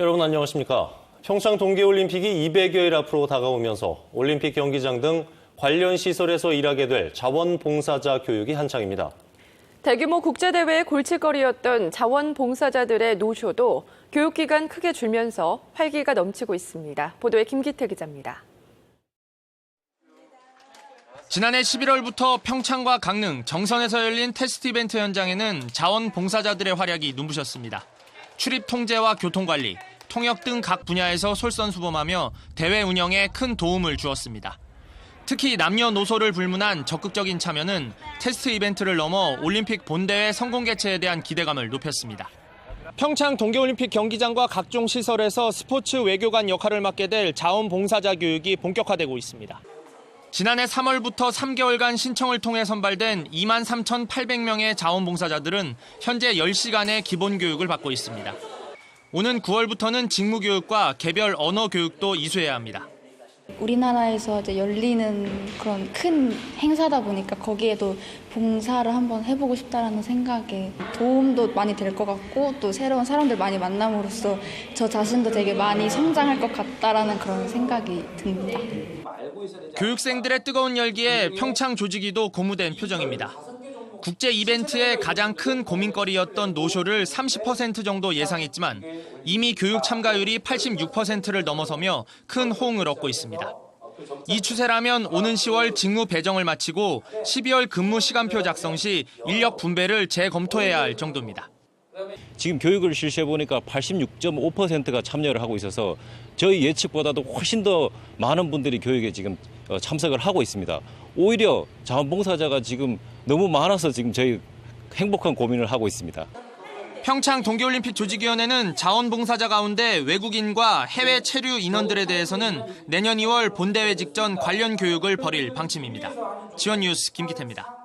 여러분 안녕하십니까? 평창 동계올림픽이 200여일 앞으로 다가오면서 올림픽 경기장 등 관련 시설에서 일하게 될 자원봉사자 교육이 한창입니다. 대규모 국제대회의 골칫거리였던 자원봉사자들의 노쇼도 교육기간 크게 줄면서 활기가 넘치고 있습니다. 보도에 김기태 기자입니다. 지난해 11월부터 평창과 강릉, 정선에서 열린 테스트 이벤트 현장에는 자원봉사자들의 활약이 눈부셨습니다. 출입 통제와 교통관리, 통역 등 각 분야에서 솔선수범하며 대회 운영에 큰 도움을 주었습니다. 특히 남녀노소를 불문한 적극적인 참여는 테스트 이벤트를 넘어 올림픽 본대회 성공 개최에 대한 기대감을 높였습니다. 평창 동계올림픽 경기장과 각종 시설에서 스포츠 외교관 역할을 맡게 될 자원봉사자 교육이 본격화되고 있습니다. 지난해 3월부터 3개월간 신청을 통해 선발된 2만 3,800명의 자원봉사자들은 현재 10시간의 기본 교육을 받고 있습니다. 오는 9월부터는 직무교육과 개별 언어 교육도 이수해야 합니다. 우리나라에서 이제 열리는 그런 큰 행사다 보니까 거기에도 봉사를 한번 해보고 싶다라는 생각에 도움도 많이 될 것 같고 또 새로운 사람들 많이 만남으로써 저 자신도 되게 많이 성장할 것 같다라는 그런 생각이 듭니다. 교육생들의 뜨거운 열기에 평창 조직위도 고무된 표정입니다. 국제 이벤트의 가장 큰 고민거리였던 노쇼를 30% 정도 예상했지만 이미 교육 참가율이 86%를 넘어서며 큰 호응을 얻고 있습니다. 이 추세라면 오는 10월 직무 배정을 마치고 12월 근무 시간표 작성 시 인력 분배를 재검토해야 할 정도입니다. 지금 교육을 실시해 보니까 86.5%가 참여를 하고 있어서 저희 예측보다도 훨씬 더 많은 분들이 교육에 지금 어, 참석을 하고 있습니다. 오히려 자원봉사자가 지금 너무 많아서 지금 저희 행복한 고민을 하고 있습니다. 평창 동계올림픽 조직위원회는 자원봉사자 가운데 외국인과 해외 체류 인원들에 대해서는 내년 2월 본대회 직전 관련 교육을 벌일 방침입니다. 지원 뉴스 김기태입니다.